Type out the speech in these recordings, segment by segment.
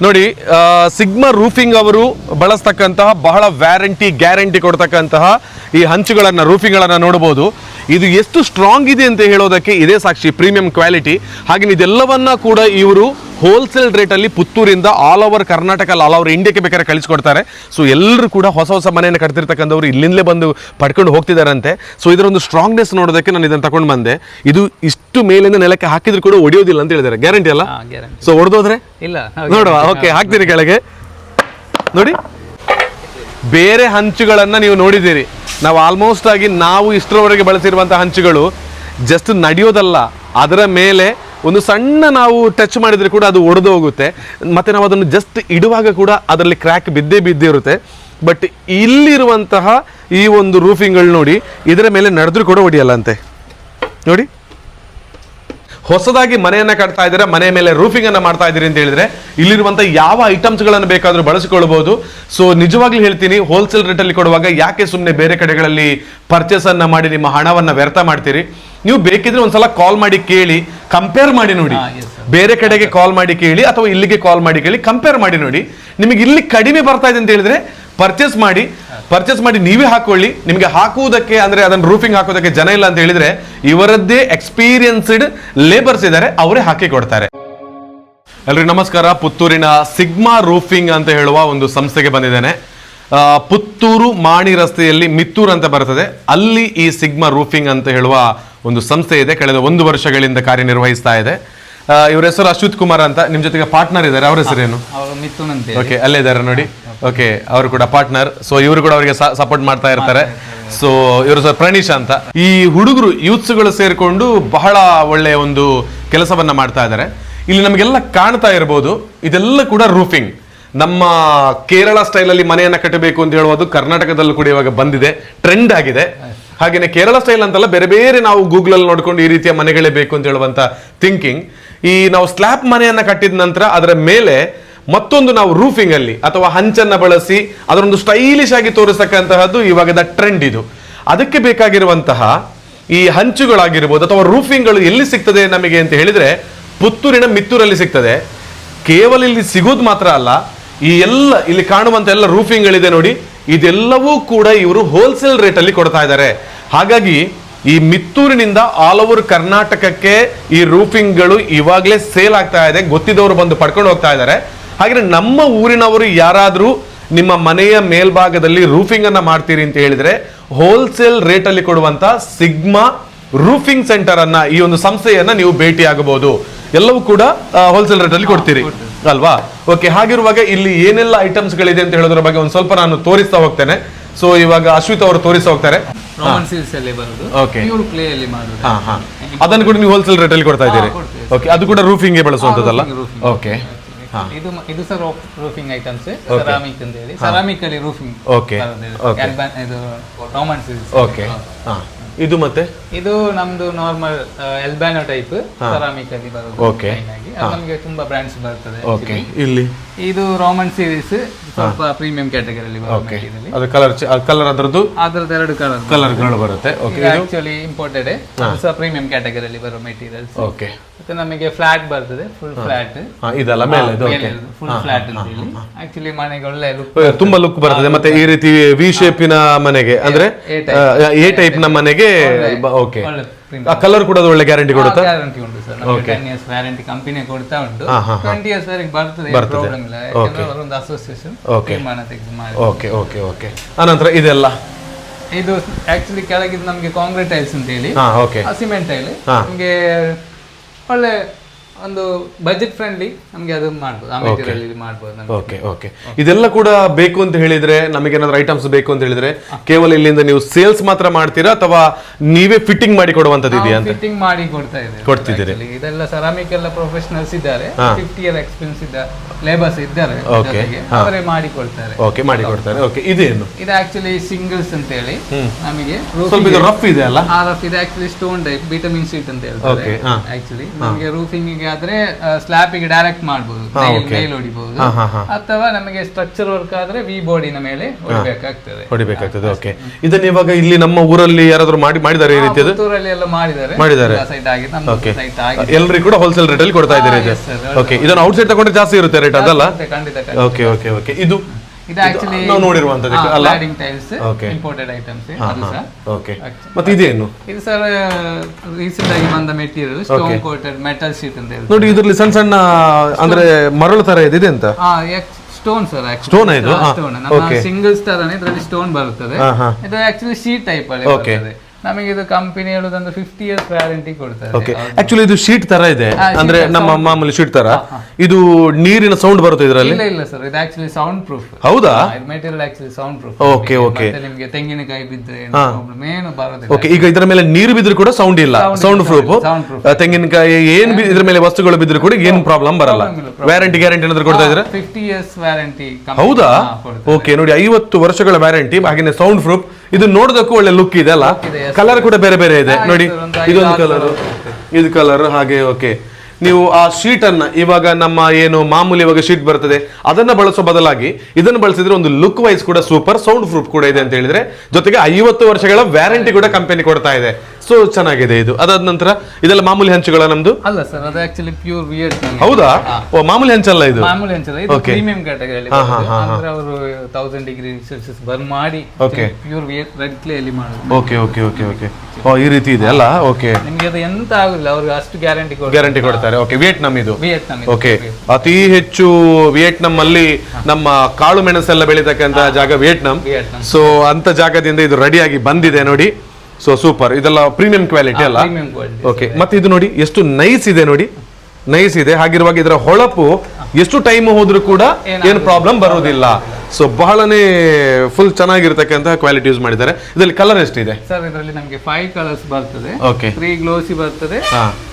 ನೋಡಿ sigma roofing ಅವರು ಬಳಸ್ತಕ್ಕಂತಹ ಬಹಳ ವ್ಯಾರಂಟಿ ಗ್ಯಾರಂಟಿ ಕೊಡ್ತಕ್ಕಂತಹ ಈ ಹಂಚುಗಳನ್ನು ರೂಫಿಂಗ್ಗಳನ್ನು ನೋಡಬಹುದು ಇದು ಎಷ್ಟು ಸ್ಟ್ರಾಂಗ್ ಇದೆ ಅಂತ ಹೇಳೋದಕ್ಕೆ ಇದೇ ಸಾಕ್ಷಿ ಪ್ರೀಮಿಯಂ ಕ್ವಾಲಿಟಿ ಹಾಗೆ ಇದೆಲ್ಲವನ್ನ ಕೂಡ ಇವರು ಹೋಲ್ಸೇಲ್ ರೇಟಲ್ಲಿ ಪುತ್ತೂರಿಂದ all over Karnataka all over ಇಂಡಿಯಾಕ್ಕೆ ಬೇಕಾದ್ರೆ ಕಳಿಸ್ಕೊಡ್ತಾರೆ. ಸೊ ಎಲ್ಲರೂ ಕೂಡ ಹೊಸ ಹೊಸ ಮನೆಯನ್ನು ಕಟ್ತಿರ್ತಕ್ಕಂಥವ್ರು ಇಲ್ಲಿಂದಲೇ ಬಂದು ಪಡ್ಕೊಂಡು ಹೋಗ್ತಿದ್ದಾರಂತೆ ಸೊ ಇದರ ಒಂದು ಸ್ಟ್ರಾಂಗ್ನೆಸ್ ನೋಡೋದಕ್ಕೆ ನಾನು ಇದನ್ನು ತಗೊಂಡು ಬಂದೆ. ಇದು ಇಷ್ಟು ಮೇಲಿಂದ ನೆಲಕ್ಕೆ ಹಾಕಿದ್ರು ಕೂಡ ಒಡೆಯೋದಿಲ್ಲ ಅಂತ ಹೇಳಿದ್ದಾರೆ. ಗ್ಯಾರಂಟಿ ಅಲ್ಲ? ಸೊ ಹೊಡೆದೋದ್ರೆ ಇಲ್ಲ ನೋಡುವ ಓಕೆ ಹಾಕ್ತೀರಿ ಕೆಳಗೆ. ನೋಡಿ. ಬೇರೆ ಹಂಚುಗಳನ್ನು ನೀವು ನೋಡಿದ್ದೀರಿ. ನಾವು ಆಲ್ಮೋಸ್ಟ್ ಆಗಿ ನಾವು ಇಷ್ಟರವರೆಗೆ ಬಳಸಿರುವಂಥ ಹಂಚುಗಳು ಜಸ್ಟ್ ನಡೆಯೋದಲ್ಲ. ಅದರ ಮೇಲೆ ಒಂದು ಸಣ್ಣ ನಾವು ಟಚ್ ಮಾಡಿದರೆ ಕೂಡ ಅದು ಒಡೆದು ಹೋಗುತ್ತೆ. ಮತ್ತೆ ನಾವು ಅದನ್ನು ಜಸ್ಟ್ ಇಡುವಾಗ ಕೂಡ ಅದರಲ್ಲಿ ಕ್ರ್ಯಾಕ್ ಬಿದ್ದೇ ಬಿದ್ದಿರುತ್ತೆ ಬಟ್ ಇಲ್ಲಿರುವಂತಹ ಈ ಒಂದು ರೂಫಿಂಗ್ಗಳು ನೋಡಿ, ಇದರ ಮೇಲೆ ನಡೆದ್ರೂ ಕೂಡ ಹೊಡಿಯಲ್ಲ ಅಂತೆ. ನೋಡಿ. ಹೊಸದಾಗಿ ಮನೆಯನ್ನ ಕಟ್ತಾ ಇದ್ದೀರಾ ಮನೆ ಮೇಲೆ ರೂಫಿಂಗ್ ಅನ್ನ ಮಾಡ್ತಾ ಇದ್ದೀರಿ ಅಂತ ಹೇಳಿದ್ರೆ ಇಲ್ಲಿರುವಂತ ಯಾವ ಐಟಮ್ಸ್ಗಳನ್ನು ಬೇಕಾದ್ರೂ ಬಳಸಿಕೊಳ್ಳಬಹುದು ಸೊ ನಿಜವಾಗ್ಲೂ ಹೇಳ್ತೀನಿ ಹೋಲ್ಸೇಲ್ ರೇಟ್ ಅಲ್ಲಿ ಕೊಡುವಾಗ ಯಾಕೆ ಸುಮ್ಮನೆ ಬೇರೆ ಕಡೆಗಳಲ್ಲಿ ಪರ್ಚೇಸ್ ಅನ್ನ ಮಾಡಿ ನಿಮ್ಮ ಹಣವನ್ನ ವ್ಯರ್ಥ ಮಾಡ್ತೀರಿ? ನೀವು ಬೇಕಿದ್ರೆ ಒಂದ್ಸಲ ಕಾಲ್ ಮಾಡಿ ಕೇಳಿ ಕಂಪೇರ್ ಮಾಡಿ ನೋಡಿ. ಬೇರೆ ಕಡೆಗೆ ಕಾಲ್ ಮಾಡಿ ಕೇಳಿ ಅಥವಾ ಇಲ್ಲಿಗೆ ಕಾಲ್ ಮಾಡಿ ಕೇಳಿ ಕಂಪೇರ್ ಮಾಡಿ ನೋಡಿ. ನಿಮಗೆ ಇಲ್ಲಿ ಕಡಿಮೆ ಬರ್ತಾ ಇದೆ ಅಂತ ಹೇಳಿದ್ರೆ ಪರ್ಚೇಸ್ ಮಾಡಿ ಪರ್ಚೇಸ್ ಮಾಡಿ ನೀವೇ ಹಾಕೊಳ್ಳಿ. ನಿಮಗೆ ಹಾಕುವುದಕ್ಕೆ ಅಂದ್ರೆ ಅದನ್ನ ರೂಫಿಂಗ್ ಹಾಕೋದಕ್ಕೆ ಜನ ಇಲ್ಲ ಅಂತ ಹೇಳಿದ್ರೆ ಇವರದ್ದೇ ಎಕ್ಸ್ಪೀರಿಯನ್ಸ್ಡ್ ಲೇಬರ್ಸ್ ಇದ್ದಾರೆ ಅವರೇ ಹಾಕಿ ಕೊಡ್ತಾರೆ. ಎಲ್ರಿಗೂ ನಮಸ್ಕಾರ. ಪುತ್ತೂರಿನ ಸಿಗ್ಮಾ ರೂಫಿಂಗ್ ಅಂತ ಹೇಳುವ ಒಂದು ಸಂಸ್ಥೆಗೆ ಬಂದಿದ್ದೇನೆ. ಪುತ್ತೂರು ಮಾಣಿ ರಸ್ತೆಯಲ್ಲಿ ಮಿತ್ತೂರು ಅಂತ ಬರ್ತದೆ. ಅಲ್ಲಿ ಈ ಸಿಗ್ಮಾ ರೂಫಿಂಗ್ ಅಂತ ಹೇಳುವ ಒಂದು ಸಂಸ್ಥೆ ಇದೆ. ಕಳೆದ ಒಂದು ವರ್ಷಗಳಿಂದ ಕಾರ್ಯನಿರ್ವಹಿಸ್ತಾ ಇದೆ. ಇವರ ಹೆಸರು ಅಶ್ವಿತ್ ಕುಮಾರ್ ಅಂತ. ನಿಮ್ ಜೊತೆಗೆ ಪಾರ್ಟ್ನರ್ ಇದ್ದಾರೆ. ಅವ್ರ ಹೆಸರೇನು? ಅವರು ಮಿಥುನ್ ಅಂತ ಓಕೆ ಅಲ್ಲೇ ಇದ್ದಾರೆ ನೋಡಿ. ಓಕೆ, ಅವರು ಕೂಡ ಪಾರ್ಟ್ನರ್. ಸೊ ಇವರು ಕೂಡ ಅವರಿಗೆ ಸಪೋರ್ಟ್ ಮಾಡ್ತಾ ಇರ್ತಾರೆ. ಸೊ ಇವರು ಸರ್ ಪ್ರಣೀಶ್ ಅಂತ. ಈ ಹುಡುಗರು ಯೂತ್ಸ್ಗಳು ಸೇರಿಕೊಂಡು ಬಹಳ ಒಳ್ಳೆಯ ಒಂದು ಕೆಲಸವನ್ನ ಮಾಡ್ತಾ ಇದ್ದಾರೆ. ಇಲ್ಲಿ ನಮಗೆಲ್ಲ ಕಾಣ್ತಾ ಇರಬಹುದು ಇದೆಲ್ಲ ಕೂಡ ರೂಫಿಂಗ್ ನಮ್ಮ ಕೇರಳ ಸ್ಟೈಲಲ್ಲಿ ಮನೆಯನ್ನ ಕಟ್ಟಬೇಕು ಅಂತ ಹೇಳುವುದು ಕರ್ನಾಟಕದಲ್ಲೂ ಕೂಡ ಇವಾಗ ಬಂದಿದೆ ಟ್ರೆಂಡ್ ಆಗಿದೆ. ಹಾಗೆಯೇ ಕೇರಳ ಸ್ಟೈಲ್ ಅಂತಲ್ಲ ಬೇರೆ ಬೇರೆ ನಾವು ಗೂಗಲ್ ಅಲ್ಲಿ ನೋಡ್ಕೊಂಡು ಈ ರೀತಿಯ ಮನೆಗಳೇ ಬೇಕು ಅಂತ ಹೇಳುವಂತ ಥಿಂಕಿಂಗ್ ಈ ನಾವು ಸ್ಲ್ಯಾಬ್ ಮನೆಯನ್ನ ಕಟ್ಟಿದ ನಂತರ ಅದರ ಮೇಲೆ ಮತ್ತೊಂದು ನಾವು ರೂಫಿಂಗ್ ಅಲ್ಲಿ ಅಥವಾ ಹಂಚನ್ನ ಬಳಸಿ ಅದರೊಂದು ಸ್ಟೈಲಿಶ್ ಆಗಿ ತೋರಿಸತಕ್ಕಂತಹದ್ದು ಇವಾಗದ ಟ್ರೆಂಡ್ ಇದು. ಅದಕ್ಕೆ ಬೇಕಾಗಿರುವಂತಹ ಈ ಹಂಚುಗಳಾಗಿರ್ಬೋದು ಅಥವಾ ರೂಫಿಂಗ್ಗಳು ಎಲ್ಲಿ ಸಿಗ್ತದೆ ನಮಗೆ ಅಂತ ಹೇಳಿದ್ರೆ ಪುತ್ತೂರಿನ ಮಿತ್ತೂರಲ್ಲಿ ಸಿಗ್ತದೆ. ಕೇವಲ ಇಲ್ಲಿ ಸಿಗೋದು ಮಾತ್ರ ಅಲ್ಲ, ಈ ಎಲ್ಲ ಇಲ್ಲಿ ಕಾಣುವಂತ ಎಲ್ಲ ರೂಫಿಂಗ್ಗಳಿದೆ ನೋಡಿ, ಇದೆಲ್ಲವೂ ಕೂಡ ಇವರು ಹೋಲ್ಸೇಲ್ ರೇಟಲ್ಲಿ ಕೊಡ್ತಾ ಇದ್ದಾರೆ. ಹಾಗಾಗಿ ಈ ಮಿತ್ತೂರಿನಿಂದ ಆಲ್ ಓವರ್ ಕರ್ನಾಟಕಕ್ಕೆ ಈ ರೂಫಿಂಗ್ಗಳು ಇವಾಗಲೇ ಸೇಲ್ ಆಗ್ತಾ ಇದೆ. ಗೊತ್ತಿದ್ದವರು ಬಂದು ಪಡ್ಕೊಂಡು ಹೋಗ್ತಾ ಇದ್ದಾರೆ. ಹಾಗೆ ನಮ್ಮ ಊರಿನವರು ಯಾರಾದರೂ ನಿಮ್ಮ ಮನೆಯ ಮೇಲ್ಭಾಗದಲ್ಲಿ ರೂಫಿಂಗ್ ಅನ್ನ ಮಾಡ್ತೀರಿ ಅಂತ ಹೇಳಿದ್ರೆ ಹೋಲ್ಸೇಲ್ ಅಲ್ಲಿ ಕೊಡುವಂತ ಸಿಗ್ಮಾ ರೂಫಿಂಗ್ ಸೆಂಟರ್ ಅನ್ನ ಈ ಒಂದು ಸಂಸ್ಥೆಯನ್ನ ನೀವು ಭೇಟಿ ಆಗಬಹುದು. ಎಲ್ಲವೂ ಕೂಡ ಹೋಲ್ಸೇಲ್ ರೇಟ್ ಅಲ್ಲಿ ಕೊಡ್ತೀರಿ. ಅಲ್ವಾ? ಓಕೆ ಹಾಗಿರುವಾಗ ಇಲ್ಲಿ ಏನೆಲ್ಲ ಐಟಮ್ಸ್ ಗಳಿದೆ ಅಂತ ಹೇಳೋದ್ರ ಬಗ್ಗೆ ಒಂದು ಸ್ವಲ್ಪ ನಾನು ತೋರಿಸ್ತಾ ಹೋಗ್ತೇನೆ. ಸೊ ಇವಾಗ ಅಶ್ವಿತ್ ಅವರು ತೋರಿಸ್ತಾ ಹೋಗ್ತಾರೆ. ಅದನ್ನು ಕೂಡ ನೀವು ಹೋಲ್ಸೇಲ್ ರೇಟ್ ಅಲ್ಲಿ ಕೊಡ್ತಾ ಇದ್ದೀರಿ. ಓಕೆ ಅದು ಕೂಡ ರೂಫಿಂಗ್ ಬಳಸುವಂತದಲ್ಲ. ಓಕೆ ಇದು ಇದು ಸರ್ ರೂಫಿಂಗ್ ಐಟಮ್ಸ್ ಸೆರಾಮಿಕ್ ಅಂತ ಹೇಳಿ ಸೆರಾಮಿಕ್ ಅಲ್ಲಿ ರೂಫಿಂಗ್. Okay. ಇದು. ರೋಮನ್ ಸೀಲ್ಸ್ ಓಕೆ ಇದು ಮತ್ತೆ? ಇದು ನಮ್ದು ನಾರ್ಮಲ್ ಎಲ್ಬ್ಯಾನೋ ಟೈಪ್ ಸೆರಾಮಿಕ್ ಅಲ್ಲಿ ಬರೋದು ಓಕೆ ನಮಗೆ ತುಂಬಾ ಬ್ರಾಂಡ್ಸ್ ಬರ್ತದೆ ಓಕೆ ಇಲ್ಲಿ? ಇದು ರೋಮನ್ ಸೀರೀಸ್ ಸ್ವಲ್ಪ ಪ್ರೀಮಿಯಂ ಕ್ಯಾಟಗರಿಯಲ್ಲಿ ಓಕೆ. ಅದು ಕಲರ್ ಕಲರ್ ಅದರದ್ದು? ಅದ್ರದ್ದು ಎರಡು ಕಲರ್ ಕಲರ್ಗಳು ಬರುತ್ತೆ. ಓಕೆ ಆಕ್ಚುಲಿ ಇಂಪೋರ್ಟೆಡ್ ಸಹ ಪ್ರೀಮಿಯಂ ಕ್ಯಾಟಗರಿಯಲ್ಲಿ ಬರೋ ಮೆಟೀರಿಯಲ್ಸ್ ಓಕೆ ಮತ್ತೆ ನಮಗೆ ಫ್ಲಾಟ್ ಬರ್ತದೆ ಫುಲ್ ಫ್ಲಾಟ್ ಇದೆಲ್ಲ ಮೇಲೆ ಇದು ಓಕೆ ಫುಲ್ ಫ್ಲಾಟ್ ಅಂತ ಹೇಳಿ. ಆಕ್ಚುಲಿ ಮನೆಗೆ ಒಳ್ಳೆ ಲುಕ್ ತುಂಬಾ ಲುಕ್ ಬರ್ತದೆ. ಮತ್ತೆ ಈ ರೀತಿ ವಿ ಶೇಪಿನ ಮನೆಗೆ ಅಂದ್ರೆ ಎ ಟೈಪ್ನ ಮನೆಗೆ ಓಕೆ ಕಲರ್ ಕೂಡ ಒಳ್ಳೆ ಗ್ಯಾರಂಟಿ ಕೊಡುತ್ತಾ? ಗ್ಯಾರಂಟಿ ಉಂಟು sir. Ten years warranty company ಕೊಡ್ತಾ ಉಂಟು. ಟ್ವೆಂಟಿ ಇಯರ್ಸ್ ವರೆಗೆ ಬರ್ತದೆ. ಪ್ರಾಬ್ಲಮ್ ಇಲ್ಲ. ಯಾಕಂದ್ರೆ ಒಂದು ಅಸೋಸಿಯೇಷನ್ ಓಕೆ ತೀರ್ಮಾನ ತೆಗೆದು ಮಾಡಿ ಓಕೆ ಓಕೆ ಓಕೆ ಆನಂತರ ಇದೆಲ್ಲ? ಇದು ಆಕ್ಚುಲಿ ಕೆಳಗಿದ್ದು ನಮಗೆ ಕಾಂಕ್ರೀಟ್ ಟೈಲ್ಸ್ ಅಂತ ಹೇಳಿ. ಸಿಮೆಂಟ್ ಟೈಲ್ ನಮಗೆ ಒಳ್ಳೆ ಒಂದು ಬಜೆಟ್ ಫ್ರೆಂಡ್ಲಿ ನಮಗೆ ಅದು ಮಾಡ್ಬೋದು. ಆ ಮೆಟೀರಿಯಲ್ ಇಲ್ಲಿ ಮಾಡ್ಬೋದು ನಮಗೆ. ಓಕೆ ಓಕೆ ಇದೆಲ್ಲ ಕೂಡ ಬೇಕು ಅಂತ ಹೇಳಿದ್ರೆ ನಮಗೆ ಏನಾದ್ರು ಐಟಮ್ಸ್ ಬೇಕು ಅಂತ ಹೇಳಿದ್ರೆ ಕೇವಲ ಇಲ್ಲಿಂದ ನೀವು ಸೇಲ್ಸ್ ಮಾತ್ರ ಮಾಡ್ತೀರಾ ಅಥವಾ ನೀವೇ ಫಿಟ್ಟಿಂಗ್ ಮಾಡಿ ಕೊಡುವಂತದ್ದು ಇದೆಯಾ ಅಂತ? ಫಿಟ್ಟಿಂಗ್ ಮಾಡಿ ಕೊಡ್ತಾ ಇದೆ ಕೊಡ್ತಿದ್ದೀರಿ. actually. ಇದೆಲ್ಲ ಸೆರಾಮಿಕ್ ಎಲ್ಲ ಪ್ರೊಫೆಷನಲ್ಸ್ ಇದ್ದಾರೆ. ಫಿಫ್ಟಿ ಇಯರ್ ಎಕ್ಸ್ಪೀರಿಯನ್ಸ್ ಇದ್ದ ಲೇಬರ್ಸ್ ಇದ್ದಾರೆ Okay. ಜೊತೆಗೆ. ಅವರೇ ಮಾಡಿ ಕೊಡ್ತಾರೆ. ಓಕೆ ಮಾಡಿ ಕೊಡ್ತಾರೆ. ಓಕೆ ಇದೇನು? ಇದು ಆಕ್ಚುಲಿ ಸಿಂಗಲ್ಸ್ ಅಂತ ಹೇಳಿ. ನಮಗೆ ಸ್ವಲ್ಪ ಇದು ರಫ್ ಇದೆ ಅಲ್ಲ? ಆ ರಫ್ ಇದು. Actually stone type vitamin sheet ಅಂತ ಹೇಳ್ತಾರೆ. Okay, ಹಾ. ಆಕ್ಚುಲಿ ನಮಗೆ ರೂಫಿಂಗ್ ನಮಗೆ ಆದ್ರೆ ಸ್ಲ್ಯಾಪಿಗೆ ಡೈರೆಕ್ಟ್ ಮಾಡಬಹುದು ಮೇಲ್ ಹೊಡಿಬಹುದು. ಅಥವಾ ನಮಗೆ ಸ್ಟ್ರಕ್ಚರ್ ವರ್ಕ್ ಆದ್ರೆ ವಿ ಬಾಡಿನ ಮೇಲೆ ಹೊಡಿಬೇಕಾಗ್ತದೆ. ಹೊಡಿಬೇಕಾಗ್ತದೆ ಓಕೆ ಇದನ್ನ ಇವಾಗ ಇಲ್ಲಿ ನಮ್ಮ ಊರಲ್ಲಿ ಯಾರಾದ್ರೂ ಮಾಡಿ ಮಾಡಿದ್ದಾರೆ ಈ ರೀತಿಯದು? ಊರಲ್ಲಿ ಎಲ್ಲ ಮಾಡಿದ್ದಾರೆ. ಮಾಡಿದ್ದಾರೆ. ಸೈಟ್ ಆಗಿದೆ ನಮ್ಮ ಸೈಟ್ ಆಗಿದೆ. ಎಲ್ರಿಗೂ ಕೂಡ ಹೋಲ್ಸೇಲ್ ರೇಟ್ ಅಲ್ಲಿ ಕೊಡ್ತಾ ಇದ್ದಾರೆ ಇದು? ಓಕೆ ಇದನ್ನ ಔಟ್ ಸೈಡ್ ತಗೊಂಡ್ರೆ ಜಾಸ್ತಿ ಇರುತ್ತೆ ರೇಟ್ ಅದಲ್ಲ? ಖಂಡಿತ. ಓಕೆ ಓಕೆ ಓಕೆ ಇದು ಇದು ಆಕ್ಚುಲಿ ನಾವು ನೋಡಿರುವಂತದ್ದು ಅಲ್ಲ? Tiles Okay. ಇಂಪೋರ್ಟೆಡ್ ಐಟಮ್ಸ್ ಅದು ಸರ್ ಓಕೆ ಮತ್ತೆ ಇದೇನು? ಇದು ಸರ್ ರೀಸೆಂಟ್ ಆಗಿ ಬಂದ material stone coated metal sheet ಅಂತ ಹೇಳಿ ನೋಡಿ ಇದರಲ್ಲಿ ಸಣ್ಣ ಸಣ್ಣ ಅಂದ್ರೆ ಮರಳು ತರ ಇದೆ ಇದೆ ಅಂತ? ಸ್ಟೋನ್ ಸರ್ ಸ್ಟೋನ್ ಇದು? ಹಾ, ಸ್ಟೋನ್ ನಮ್ಮ ಸಿಂಗಲ್ ಸಿಂಗಲ್ಸ್ ತರನೇ ಇದರಲ್ಲಿ ಸ್ಟೋನ್ ಬರುತ್ತದೆ. ಹಾ, ಹಾ. ಇದು ಆಕ್ಚುಲಿ ಶೀಟ್ ಟೈಪ್ ಅಲ್ಲಿ Okay. ಬರ್ತದೆ. ನಮಗೆ ಇದು ಕಂಪನಿ ಹೇಳುದಂದ್ರೆ ಫಿಫ್ಟಿ ಇಯರ್ಸ್ ವ್ಯಾರಂಟಿ ಕೊಡ್ತಾರೆ ಓಕೆ ಆಕ್ಚುಲಿ ಇದು ಶೀಟ್ ತರ ಇದೆ. ಅಂದ್ರೆ ನಮ್ಮ ಮಾಮೂಲಿ ಶೀಟ್ ತರ. ಇದು ನೀರಿನ ಸೌಂಡ್ ಬರುತ್ತೆ ಇದರಲ್ಲಿ? ಇಲ್ಲ ಇಲ್ಲ ಸರ್ ಇದು ಆಕ್ಚುಲಿ ಸೌಂಡ್ ಪ್ರೂಫ್ ಹೌದಾ? ಇದು material actually sound proof okay okay ಮತ್ತೆ ನಿಮಗೆ ತೆಂಗಿನಕಾಯಿ ಬಿದ್ದರೆ ಪ್ರಾಬ್ಲಮ್ ಏನು ಬರೋದಿಲ್ಲ. ಓಕೆ ಈಗ ಇದರ ಮೇಲೆ ನೀರು ಬಿದ್ದರೂ ಕೂಡ ಸೌಂಡ್ ಇಲ್ಲ. ಸೌಂಡ್ ಪ್ರೂಫ್ ತೆಂಗಿನಕಾಯಿ ಏನ್ ಇದರ ಮೇಲೆ ವಸ್ತುಗಳು ಬಿದ್ದರೂ ಕೂಡ ಏನು ಪ್ರಾಬ್ಲಮ್ ಬರಲ್ಲ. ವ್ಯಾರಂಟಿ ಗ್ಯಾರಂಟಿ ಏನಾದ್ರು ಕೊಡ್ತಾ ಇದ್ರೆ ಫಿಫ್ಟಿ ಇಯರ್ಸ್ ವ್ಯಾರಂಟಿ ಹೌದಾ? ಓಕೆ ನೋಡಿ ಐವತ್ತು ವರ್ಷಗಳ ವ್ಯಾರಂಟಿ ಹಾಗೆ ಸೌಂಡ್ ಪ್ರೂಫ್ ಇದು ನೋಡೋದಕ್ಕೂ ಒಳ್ಳೆ ಲುಕ್ ಇದೆ ಅಲ್ಲ? ಕಲರ್ ಕೂಡ ಬೇರೆ ಬೇರೆ ಇದೆ. ನೋಡಿ ಇದೊಂದು ಕಲರ್ ಇದು. ಕಲರ್ ಹಾಗೆ ಓಕೆ ನೀವು ಆ ಶೀಟ್ ಅನ್ನ ಇವಾಗ ನಮ್ಮ ಏನು ಮಾಮೂಲಿ ಇವಾಗ ಶೀಟ್ ಬರ್ತದೆ ಅದನ್ನ ಬಳಸೋ ಬದಲಾಗಿ ಇದನ್ನು ಬಳಸಿದ್ರೆ ಒಂದು ಲುಕ್ ವೈಸ್ ಕೂಡ ಸೂಪರ್ ಸೌಂಡ್ ಪ್ರೂಫ್ ಕೂಡ ಇದೆ ಅಂತ ಹೇಳಿದ್ರೆ ಜೊತೆಗೆ ಐವತ್ತು ವರ್ಷಗಳ ವ್ಯಾರಂಟಿ ಕೂಡ ಕಂಪನಿ ಕೊಡ್ತಾ ಇದೆ. ಸೊ ಚೆನ್ನಾಗಿದೆ ಇದು. ಅದಾದ ನಂತರ ಇದೆಲ್ಲ ಮಾಮೂಲಿ ಹಂಚುಗಳ ನಮ್ದು? ಅಲ್ಲ ಸರ್ ಅದು ಆಕ್ಚುಲಿ ಪ್ಯೂರ್ ವಿಯರ್ ಹೌದಾ? ಓ ಮಾಮೂಲಿ ಹಂಚಲ್ಲ ಇದು? ಮಾಮೂಲಿ ಹಂಚಲ್ಲ. ಇದು ಪ್ರೀಮಿಯಂ ಕ್ಯಾಟಗರಿಯಲ್ಲಿ ಅಂದ್ರೆ ಅವರು 1000 ಡಿಗ್ರಿ ಸೆಲ್ಸಿಯಸ್ ಬರ್ನ್ ಮಾಡಿ ಓಕೆ ಪ್ಯೂರ್ ರೆಡ್ ಕ್ಲೇ ಅಲ್ಲಿ ಮಾಡೋದು. ಓಕೆ ಓಕೆ ಓಕೆ ಓಕೆ ಓ ಈ ರೀತಿ ಇದೆ ಅಲ್ಲ? ಓಕೆ ನಿಮಗೆ ಅದು ಎಂತ ಆಗಲ್ಲ ಅವರು ಅಷ್ಟು ಗ್ಯಾರಂಟಿ ಕೊಡ್ತಾರೆ. ಗ್ಯಾರಂಟಿ ಕೊಡ್ತಾರೆ. ಓಕೆ ವಿಯೆಟ್ನಾಮ್ ಇದು. ವಿಯೆಟ್ನಾಮ್ ಓಕೆ ಅತಿ ಹೆಚ್ಚು ವಿಯೆಟ್ನಾಂ ಅಲ್ಲಿ ನಮ್ಮ ಕಾಳು ಮೆಣಸೆಲ್ಲ ಬೆಳೀತಕ್ಕಂತ ಜಾಗ ವಿಯೆಟ್ನಾಮ್ ವಿಯೆಟ್ನಾಂ ಸೊ ಅಂತ ಜಾಗದಿಂದ ಇದು ರೆಡಿಯಾಗಿ ಬಂದಿದೆ ನೋಡಿ. ಸೊ ಸೂಪರ್ ಇದೆಲ್ಲ ಪ್ರೀಮಿಯಂ ಕ್ವಾಲಿಟಿ ಅಲ್ಲ? ಪ್ರೀಮಿಯಂ ಕ್ವಾಲಿಟಿ ಓಕೆ ಮತ್ತೆ ಇದು ನೋಡಿ ಎಷ್ಟು ನೈಸ್ ಇದೆ ನೋಡಿ. ನೈಸ್ ಇದೆ. ಹಾಗಿರುವಾಗ ಇದರ ಹೊಳಪು ಎಷ್ಟು ಟೈಮ್ ಹೋದ್ರೂ ಕೂಡ ಏನು ಪ್ರಾಬ್ಲಮ್ ಬರೋದಿಲ್ಲ ಸೊ ಬಹಳನೇ ಫುಲ್ ಚೆನ್ನಾಗಿರ್ತಕ್ಕಂತಹ ಕ್ವಾಲಿಟಿ ಯೂಸ್ ಮಾಡಿದ್ದಾರೆ. ಇದರಲ್ಲಿ ಕಲರ್ ಎಷ್ಟಿದೆ? ಸರ್ ಇದರಲ್ಲಿ ನಮಗೆ ಫೈವ್ ಕಲರ್ಸ್ ಬರ್ತದೆ. ಓಕೆ ತ್ರೀ ಗ್ಲೋಸಿ ಬರ್ತದೆ.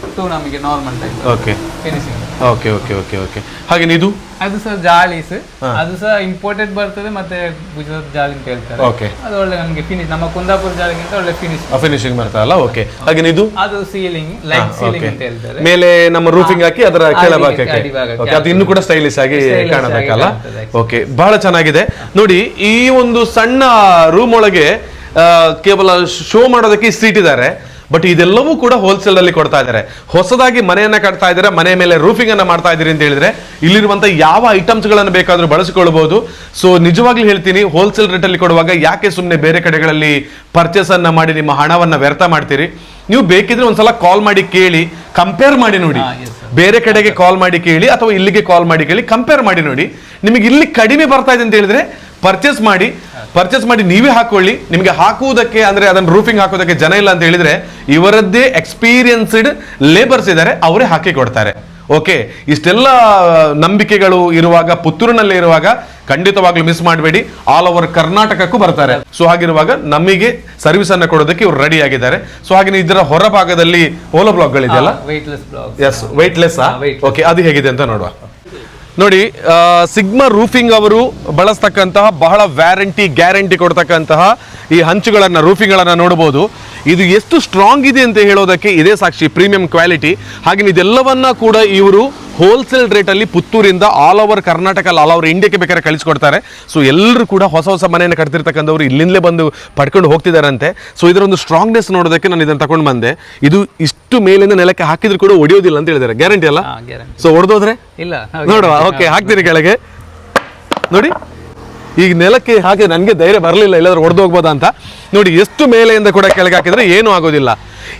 ಟೂ ಟು ನಮಗೆ normal type okay finishing okay okay okay okay ಹಾಗೆ ಇದು ಅದು ಸರ್ ಜಾಲೀಸ್ ಅದು ಸಹ ಇಂಪೋರ್ಟೆಡ್ ಬರ್ತದೆ ಮತ್ತೆ ಗುಜರಾತ್ ಜಾಲಿ ಅಂತ ಹೇಳ್ತಾರೆ. ಓಕೆ ಅದು ಒಳ್ಳೆ ನಮಗೆ ಫಿನಿಶ್ ನಮ್ಮ ಕುಂದಾಪುರ ಜಾಲಿಗಿಂತ ಒಳ್ಳೆ ಫಿನಿಶ್ ಫಿನಿಶಿಂಗ್ ಬರ್ತಲ್ಲ ಓಕೆ ಹಾಗೆ ಇದು ಅದು ಸೀಲಿಂಗ್ ಲೈಟ್ ಸೀಲಿಂಗ್ ಅಂತ ಹೇಳ್ತಾರೆ. ಮೇಲೆ ನಮ್ಮ ರೂಫಿಂಗ್ ಹಾಕಿ ಅದರ ಕೆಳಭಾಗಕ್ಕೆ. ಓಕೆ ಅದು ಇನ್ನೂ ಕೂಡ ಸ್ಟೈಲಿಶ್ ಆಗಿ ಕಾಣಬೇಕಲ್ಲ? ಓಕೆ ಬಹಳ ಚೆನ್ನಾಗಿದೆ. ನೋಡಿ ಈ ಒಂದು ಸಣ್ಣ ರೂಮ್ ಒಳಗೆ ಕೇವಲ ಶೋ ಮಾಡೋದಕ್ಕೆ ಸೀಟ್ ಇಟ್ಟಿದ್ದಾರೆ ಬಟ್ ಇದೆಲ್ಲವೂ ಕೂಡ ಹೋಲ್ಸೇಲ್ ಅಲ್ಲಿ ಕೊಡ್ತಾ ಇದ್ದಾರೆ. ಹೊಸದಾಗಿ ಮನೆಯನ್ನ ಕಟ್ತಾ ಇದ್ದಾರೆ ಮನೆ ಮೇಲೆ ರೂಫಿಂಗ್ ಅನ್ನ ಮಾಡ್ತಾ ಇದ್ದೀರಿ ಅಂತ ಹೇಳಿದ್ರೆ ಇಲ್ಲಿರುವಂತ ಯಾವ ಐಟಮ್ಸ್ ಗಳನ್ನ ಬೇಕಾದ್ರೂ ಬಳಸಿಕೊಳ್ಳಬಹುದು. ಸೊ ನಿಜವಾಗ್ಲೂ ಹೇಳ್ತೀನಿ ಹೋಲ್ಸೇಲ್ ರೇಟ್ ಅಲ್ಲಿ ಕೊಡುವಾಗ ಯಾಕೆ ಸುಮ್ಮನೆ ಬೇರೆ ಕಡೆಗಳಲ್ಲಿ ಪರ್ಚೇಸ್ ಅನ್ನ ಮಾಡಿ ನಿಮ್ಮ ಹಣವನ್ನ ವ್ಯರ್ಥ ಮಾಡ್ತೀರಿ? ನೀವು ಬೇಕಿದ್ರೆ ಒಂದ್ಸಲ ಕಾಲ್ ಮಾಡಿ ಕೇಳಿ ಕಂಪೇರ್ ಮಾಡಿ ನೋಡಿ. ಬೇರೆ ಕಡೆಗೆ ಕಾಲ್ ಮಾಡಿ ಕೇಳಿ ಅಥವಾ ಇಲ್ಲಿಗೆ ಕಾಲ್ ಮಾಡಿ ಕೇಳಿ ಕಂಪೇರ್ ಮಾಡಿ ನೋಡಿ. ನಿಮಗೆ ಇಲ್ಲಿ ಕಡಿಮೆ ಬರ್ತಾ ಇದೆ ಅಂತ ಹೇಳಿದ್ರೆ ಪರ್ಚೇಸ್ ಮಾಡಿ ಪರ್ಚೇಸ್ ಮಾಡಿ ನೀವೇ ಹಾಕೊಳ್ಳಿ. ನಿಮಗೆ ಹಾಕುವುದಕ್ಕೆ ಅಂದ್ರೆ ಅದನ್ನ ರೂಫಿಂಗ್ ಹಾಕೋದಕ್ಕೆ ಜನ ಇಲ್ಲ ಅಂತ ಹೇಳಿದ್ರೆ ಇವರದ್ದೇ ಎಕ್ಸ್ಪೀರಿಯನ್ಸ್ಡ್ ಲೇಬರ್ಸ್ ಇದ್ದಾರೆ ಅವರೇ ಹಾಕಿ ಕೊಡ್ತಾರೆ. ಓಕೆ ಇಷ್ಟೆಲ್ಲ ನಂಬಿಕೆಗಳು ಇರುವಾಗ ಪುತ್ತೂರಿನಲ್ಲೇ ಇರುವಾಗ ಖಂಡಿತವಾಗ್ಲೂ ಮಿಸ್ ಮಾಡಬೇಡಿ. ಆಲ್ ಓವರ್ ಕರ್ನಾಟಕಕ್ಕೂ ಬರ್ತಾರೆ. ಸೊ ಹಾಗಿರುವಾಗ ನಮಗೆ ಸರ್ವಿಸ್ ಅನ್ನ ಕೊಡೋದಕ್ಕೆ ಇವ್ರು ರೆಡಿ ಆಗಿದ್ದಾರೆ. ಸೊ ಹಾಗೆ ಇದರ ಹೊರಭಾಗದಲ್ಲಿ ಓಲೋ ಬ್ಲಾಕ್ಗಳಿದೆಯಲ್ಲ ವೆಯ್ಟ್ಲೆಸ್. ಓಕೆ ಅದು ಹೇಗಿದೆ ಅಂತ ನೋಡುವ. ನೋಡಿ ಸಿಗ್ಮಾ ರೂಫಿಂಗ್ ಅವರು ಬಳಸ್ತಕ್ಕಂತಹ ಬಹಳ ವ್ಯಾರಂಟಿ ಗ್ಯಾರಂಟಿ ಕೊಡ್ತಕ್ಕಂತಹ ಈ ಹಂಚುಗಳನ್ನು ರೂಫಿಂಗ್ಗಳನ್ನು ನೋಡಬಹುದು. ಇದು ಎಷ್ಟು ಸ್ಟ್ರಾಂಗ್ ಇದೆ ಅಂತ ಹೇಳೋದಕ್ಕೆ ಇದೇ ಸಾಕ್ಷಿ ಪ್ರೀಮಿಯಂ ಕ್ವಾಲಿಟಿ ಹಾಗೆ ಇದೆಲ್ಲವನ್ನ ಕೂಡ ಇವರು ಹೋಲ್ಸೇಲ್ ರೇಟಲ್ಲಿ ಪುತ್ತೂರಿಂದ all over Karnataka all over ಇಂಡಿಯಾಕ್ಕೆ ಬೇಕಾದ್ರೆ ಕಳಿಸ್ಕೊಡ್ತಾರೆ. ಸೊ ಎಲ್ಲರೂ ಕೂಡ ಹೊಸ ಹೊಸ ಮನೆಯನ್ನು ಕಟ್ತಿರ್ತಕ್ಕಂಥವ್ರು ಇಲ್ಲಿಂದಲೇ ಬಂದು ಪಡ್ಕೊಂಡು ಹೋಗ್ತಿದ್ದಾರಂತೆ ಸೊ ಇದರ ಒಂದು ಸ್ಟ್ರಾಂಗ್ನೆಸ್ ನೋಡೋದಕ್ಕೆ ನಾನು ಇದನ್ನು ತಗೊಂಡು ಬಂದೆ. ಇದು ಇಷ್ಟು ಮೇಲಿಂದ ನೆಲಕ್ಕೆ ಹಾಕಿದ್ರು ಕೂಡ ಒಡೆಯೋದಿಲ್ಲ ಅಂತ ಹೇಳಿದ್ದಾರೆ. ಗ್ಯಾರಂಟಿ ಅಲ್ಲ? ಸೊ ಹೊಡೆದೋದ್ರೆ ಇಲ್ಲ ನೋಡುವ ಓಕೆ ಹಾಕ್ತೀನಿ ಕೆಳಗೆ. ನೋಡಿ. ಈಗ ನೆಲಕ್ಕೆ ಹಾಕಿ ನನಗೆ ಧೈರ್ಯ ಬರಲಿಲ್ಲ ಎಲ್ಲಾದ್ರೂ ಹೊಡೆದು ಹೋಗ್ಬೋದಾ ಅಂತ. ನೋಡಿ ಎಷ್ಟು ಮೇಲೆಯಿಂದ ಕೂಡ ಕೆಳಗೆ ಹಾಕಿದ್ರೆ ಏನೂ ಆಗೋದಿಲ್ಲ.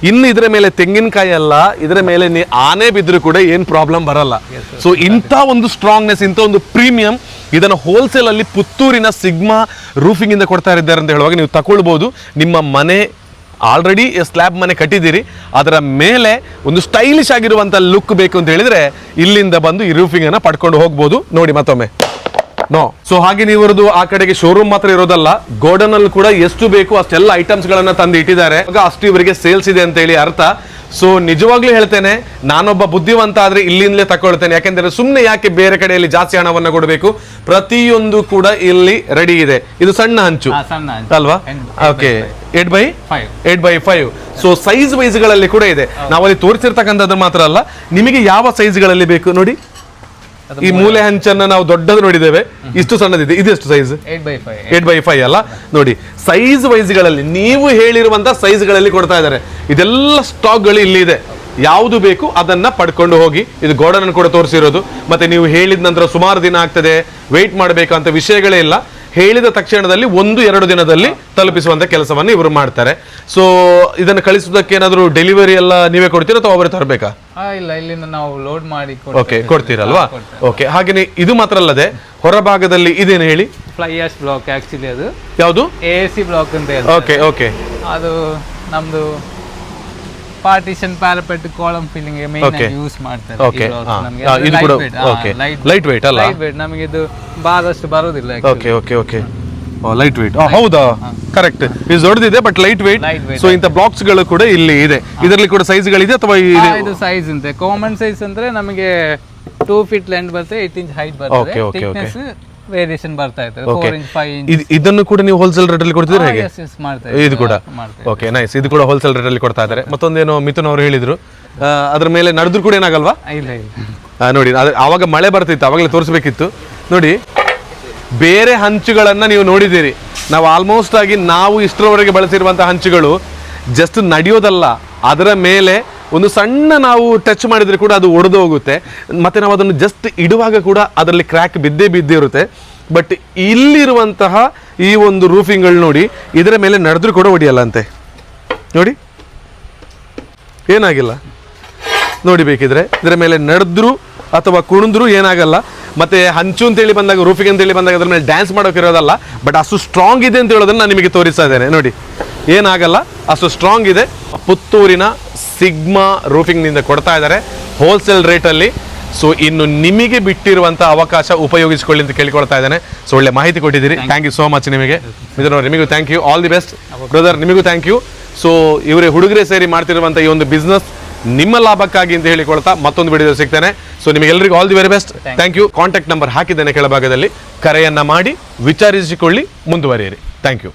ಇನ್ನು ಇದರ ಮೇಲೆ ತೆಂಗಿನಕಾಯಿ ಅಲ್ಲ ಇದರ ಮೇಲೆ ನೀ ಆನೆ ಬಿದ್ದರೂ ಕೂಡ ಏನು ಪ್ರಾಬ್ಲಮ್ ಬರಲ್ಲ. ಸೊ ಇಂಥ ಒಂದು ಸ್ಟ್ರಾಂಗ್ನೆಸ್ ಇಂಥ ಒಂದು ಪ್ರೀಮಿಯಂ ಇದನ್ನು ಹೋಲ್ಸೇಲಲ್ಲಿ ಪುತ್ತೂರಿನ ಸಿಗ್ಮಾ ರೂಫಿಂಗಿಂದ ಕೊಡ್ತಾ ಇದ್ದಾರೆ ಅಂತ ಹೇಳುವಾಗ ನೀವು ತಗೊಳ್ಬೋದು. ನಿಮ್ಮ ಮನೆ ಆಲ್ರೆಡಿ ಸ್ಲ್ಯಾಬ್ ಮನೆ ಕಟ್ಟಿದ್ದೀರಿ. ಅದರ ಮೇಲೆ ಒಂದು ಸ್ಟೈಲಿಶ್ ಆಗಿರುವಂಥ ಲುಕ್ ಬೇಕು ಅಂತ ಹೇಳಿದರೆ ಇಲ್ಲಿಂದ ಬಂದು ಈ ರೂಫಿಂಗನ್ನು ಅನ್ನ ಪಡ್ಕೊಂಡು ಹೋಗ್ಬೋದು. ನೋಡಿ ಮತ್ತೊಮ್ಮೆ. ನೋ. ಸೊ ಹಾಗೆ ನೀವರದು ಆ ಕಡೆಗೆ ಶೋರೂಮ್ ಮಾತ್ರ ಇರೋದಲ್ಲ ಗೋಡನ್ ಅಲ್ಲಿ ಕೂಡ ಎಷ್ಟು ಬೇಕು ಅಷ್ಟೆಲ್ಲ ಐಟಮ್ಸ್ ಗಳನ್ನ ತಂದು ಇಟ್ಟಿದ್ದಾರೆ. ಅಷ್ಟು ಇವರಿಗೆ ಸೇಲ್ಸ್ ಇದೆ ಅಂತ ಹೇಳಿ ಅರ್ಥ. ಸೊ ನಿಜವಾಗ್ಲೂ ಹೇಳ್ತೇನೆ ನಾನೊಬ್ಬ ಬುದ್ಧಿವಂತ ಆದ್ರೆ ಇಲ್ಲಿಂದಲೇ ತಕೊಳ್ತೇನೆ ಯಾಕೆಂದ್ರೆ ಸುಮ್ಮನೆ ಯಾಕೆ ಬೇರೆ ಕಡೆಯಲ್ಲಿ ಜಾಸ್ತಿ ಹಣವನ್ನ ಕೊಡಬೇಕು? ಪ್ರತಿಯೊಂದು ಕೂಡ ಇಲ್ಲಿ ರೆಡಿ ಇದೆ. ಇದು ಸಣ್ಣ ಹಂಚು ಅಲ್ವಾ? Okay eight by five eight by five so size ವೈಸ್ಗಳಲ್ಲಿ ಕೂಡ ಇದೆ. ನಾವಲ್ಲಿ ತೋರಿಸಿರ್ತಕ್ಕಂಥದ್ದು ಮಾತ್ರ ಅಲ್ಲ. ನಿಮಗೆ ಯಾವ ಸೈಜ್ಗಳಲ್ಲಿ ಬೇಕು? ನೋಡಿ. ಈ ಮೂಲೆ ಹಂಚನ್ನ ನಾವು ದೊಡ್ಡದು ನೋಡಿದ್ದೇವೆ. ಇಷ್ಟು ಸಣ್ಣದಿದೆ. ಇದೆಷ್ಟು ಸೈಜ್ ಏಟ್ ಬೈ ಫೈವ್ ಅಲ್ಲ? ನೋಡಿ ಸೈಜ್ ವೈಸ್ಗಳಲ್ಲಿ ನೀವು ಹೇಳಿರುವಂತ ಸೈಜ್ಗಳಲ್ಲಿ ಕೊಡ್ತಾ ಇದ್ದಾರೆ. ಇದೆಲ್ಲ ಸ್ಟಾಕ್ಗಳು ಇಲ್ಲಿ ಇದೆ. ಯಾವುದು ಬೇಕು ಅದನ್ನ ಪಡ್ಕೊಂಡು ಹೋಗಿ. ಇದು ಗೋಡನ್ ಕೂಡ ತೋರಿಸಿರೋದು. ಮತ್ತೆ ನೀವು ಹೇಳಿದ ನಂತರ ಸುಮಾರು ದಿನ ಆಗ್ತದೆ. ವೆಯ್ಟ್ ಮಾಡಬೇಕು ಅಂತ ವಿಷಯಗಳೇ ಇಲ್ಲ. ಹೇಳಿದ ತಕ್ಷಣದಲ್ಲಿ ಒಂದು ಎರಡು ದಿನದಲ್ಲಿ ತಲುಪಿಸುವಂತ ಕೆಲಸವನ್ನು ಇವರು ಮಾಡ್ತಾರೆ. ಸೊ ಇದನ್ನು ಕಳಿಸೋದಕ್ಕೆ ಏನಾದರೂ ಡೆಲಿವರಿ ಎಲ್ಲ ನೀವೇ ಕೊಡ್ತೀರಾ ಅಥವಾ ಅವರೇ ತರಬೇಕಾ? ಇಲ್ಲ ಇಲ್ಲಿಂದ ನಾವು ಲೋಡ್ ಮಾಡಿ ಓಕೆ ಕೊಡ್ತೀರಲ್ವಾ? ಓಕೆ ಹಾಗೆಯೇ ಇದು ಮಾತ್ರ ಅಲ್ಲದೆ ಹೊರಭಾಗದಲ್ಲಿ ಇದೇನು ಹೇಳಿ? ಫ್ಲೈಯರ್ಸ್ ಬ್ಲಾಕ್ ಆಕ್ಚುಲಿ ಅದು. ಯಾವುದು? ಎ ಸಿ ಬ್ಲಾಕ್ ಅಂತ ಓಕೆ ಓಕೆ ಅದು ನಮ್ದು partition parapet column filling main Okay. Use ಮಾಡ್ತಾರೆ. ಓಕೆ ಇದು ಕೂಡ ಓಕೆ Light weight ಅಲ್ಲ? ಲೈಟ್ ವೇಟ್ ನಮಗೆ ಇದು ಬಾರಷ್ಟು ಬರೋದಿಲ್ಲ okay okay okay light weight ಹೌದಾ? ಕರೆಕ್ಟ್ ಇದು ದೊಡ್ಡದಿದೆ but light weight Light weight. So ಇಂಥ ಬ್ಲಾಕ್ಸ್ಗಳು ಕೂಡ ಇಲ್ಲಿ ಇದೆ. ಇದರಲ್ಲಿ ಕೂಡ ಸೈಜ್ ಗಳಿದೆ ಅಥವಾ ಇದೆ ಇದು ಸೈಜ್ ಅಂತೆ ಕಾಮನ್ ಸೈಜ್ ಅಂದ್ರೆ ನಮಗೆ ಟೂ ಫೀಟ್ ಲೆಂತ್ ಬರುತ್ತೆ ಏಟ್ ಇಂಚ್ ಹೈಟ್ ಬರುತ್ತೆ Okay, ಓಕೆ okay. ವೇರಿಯೇಷನ್ ಬರ್ತಾ ಇರ್ತದೆ. Okay. Four inch five inch ಇದು- ಇದನ್ನು ಕೂಡ ನೀವು ಹೋಲ್ಸೇಲ್ ರೇಟ್ ಅಲ್ಲಿ ಕೊಡ್ತಿದ್ರೆ ಹೇಗೆ? ಇದೆ ಇದು ಕೂಡ. ಓಕೆ ನೈಸ್ ಇದು ಕೂಡ ಹೋಲ್ಸೇಲ್ ರೇಟ್ ಅಲ್ಲಿ ಕೊಡ್ತಾ ಇದ್ದಾರೆ. ಮತ್ತೊಂದೇನೋ ಮಿಥುನ್ ಅವರು ಹೇಳಿದ್ರು. ಆ, ಅದ್ರ ಮೇಲೆ ನಡೆದ್ರು ಕೂಡ ಏನಾಗಲ್ವಾ? ಇಲ್ಲ ಇಲ್ಲ. ಆ, ನೋಡಿ ಅದ್- ಆವಾಗ ಮಳೆ ಬರ್ತಿತ್ತು ಆವಾಗಲೇ ತೋರಿಸ್ಬೇಕಿತ್ತು. ನೋಡಿ ಬೇರೆ ಹಂಚುಗಳನ್ನ ನೀವು ನೋಡಿದ್ದೀರಿ. ನಾವು ಆಲ್ಮೋಸ್ಟ್ ಆಗಿ ನಾವು ಇಷ್ಟರವರೆಗೆ ಬಳಸಿರುವಂತಹ ಹಂಚುಗಳು ಜಸ್ಟ್ ನಡೆಯೋದಲ್ಲ. ಅದರ ಮೇಲೆ ಒಂದು ಸಣ್ಣ ನಾವು ಟಚ್ ಮಾಡಿದರೆ ಕೂಡ ಅದು ಒಡೆದು ಹೋಗುತ್ತೆ. ಮತ್ತು ನಾವು ಅದನ್ನು ಜಸ್ಟ್ ಇಡುವಾಗ ಕೂಡ ಅದರಲ್ಲಿ ಕ್ರ್ಯಾಕ್ ಬಿದ್ದೇ ಬಿದ್ದಿರುತ್ತೆ ಬಟ್ ಇಲ್ಲಿರುವಂತಹ ಈ ಒಂದು ರೂಫಿಂಗ್ಗಳು ನೋಡಿ, ಇದರ ಮೇಲೆ ನಡೆದ್ರೂ ಕೂಡ ಹೊಡಿಯಲ್ಲ ಅಂತೆ. ನೋಡಿ. ಏನಾಗಿಲ್ಲ. ನೋಡಿ ಬೇಕಿದ್ರೆ, ಇದರ ಮೇಲೆ ನಡೆದ್ರು ಅಥವಾ ಕುಣಿದ್ರು ಏನಾಗಲ್ಲ. ಮತ್ತೆ ಹಂಚು ಅಂತೇಳಿ ಬಂದಾಗ ರೂಫಿಂಗ್ ಅಂತೇಳಿ ಬಂದಾಗ ಅದ್ರ ಮೇಲೆ ಡ್ಯಾನ್ಸ್ ಮಾಡೋಕಿರೋದಲ್ಲ ಬಟ್ ಅಷ್ಟು ಸ್ಟ್ರಾಂಗ್ ಇದೆ ಅಂತ ಹೇಳೋದನ್ನ ನಾನು ನಿಮಗೆ ತೋರಿಸ್ತಾ ಇದ್ದೇನೆ. ನೋಡಿ. ಏನಾಗಲ್ಲ ಅಷ್ಟು ಸ್ಟ್ರಾಂಗ್ ಇದೆ. ಪುತ್ತೂರಿನ ಸಿಗ್ಮಾ ರೂಫಿಂಗ್ನಿಂದ ಕೊಡ್ತಾ ಇದ್ದಾರೆ ಹೋಲ್ಸೇಲ್ ರೇಟಲ್ಲಿ ಸೊ ಇನ್ನು ನಿಮಗೆ ಬಿಟ್ಟಿರುವಂಥ ಅವಕಾಶ ಉಪಯೋಗಿಸಿಕೊಳ್ಳಿ ಅಂತ ಕೇಳಿಕೊಳ್ತಾ ಇದ್ದಾನೆ. ಸೊ ಒಳ್ಳೆ ಮಾಹಿತಿ ಕೊಟ್ಟಿದ್ದೀರಿ. ಥ್ಯಾಂಕ್ ಯು ಸೋ ಮಚ್ ನಿಮಗೆ. ಮಿತ್ರ ನಿಮಗೂ thank you all the best brother ನಿಮಗೂ ಥ್ಯಾಂಕ್ ಯು ಸೊ ಇವರೇ ಹುಡುಗರೇ ಸೇರಿ ಮಾಡ್ತಿರುವಂಥ ಈ ಒಂದು ಬಿಸ್ನೆಸ್ ನಿಮ್ಮ ಲಾಭಕ್ಕಾಗಿ ಅಂತ ಹೇಳಿಕೊಳ್ತಾ ಮತ್ತೊಂದು ವಿಡಿಯೋ ಸಿಗ್ತಾನೆ. ಸೊ ನಿಮಗೆಲ್ಲರಿಗೂ all the very best thank you contact number ಹಾಕಿದ್ದೇನೆ ಕೆಳಭಾಗದಲ್ಲಿ. ಕರೆಯನ್ನು ಮಾಡಿ ವಿಚಾರಿಸಿಕೊಳ್ಳಿ ಮುಂದುವರಿಯಿರಿ. Thank you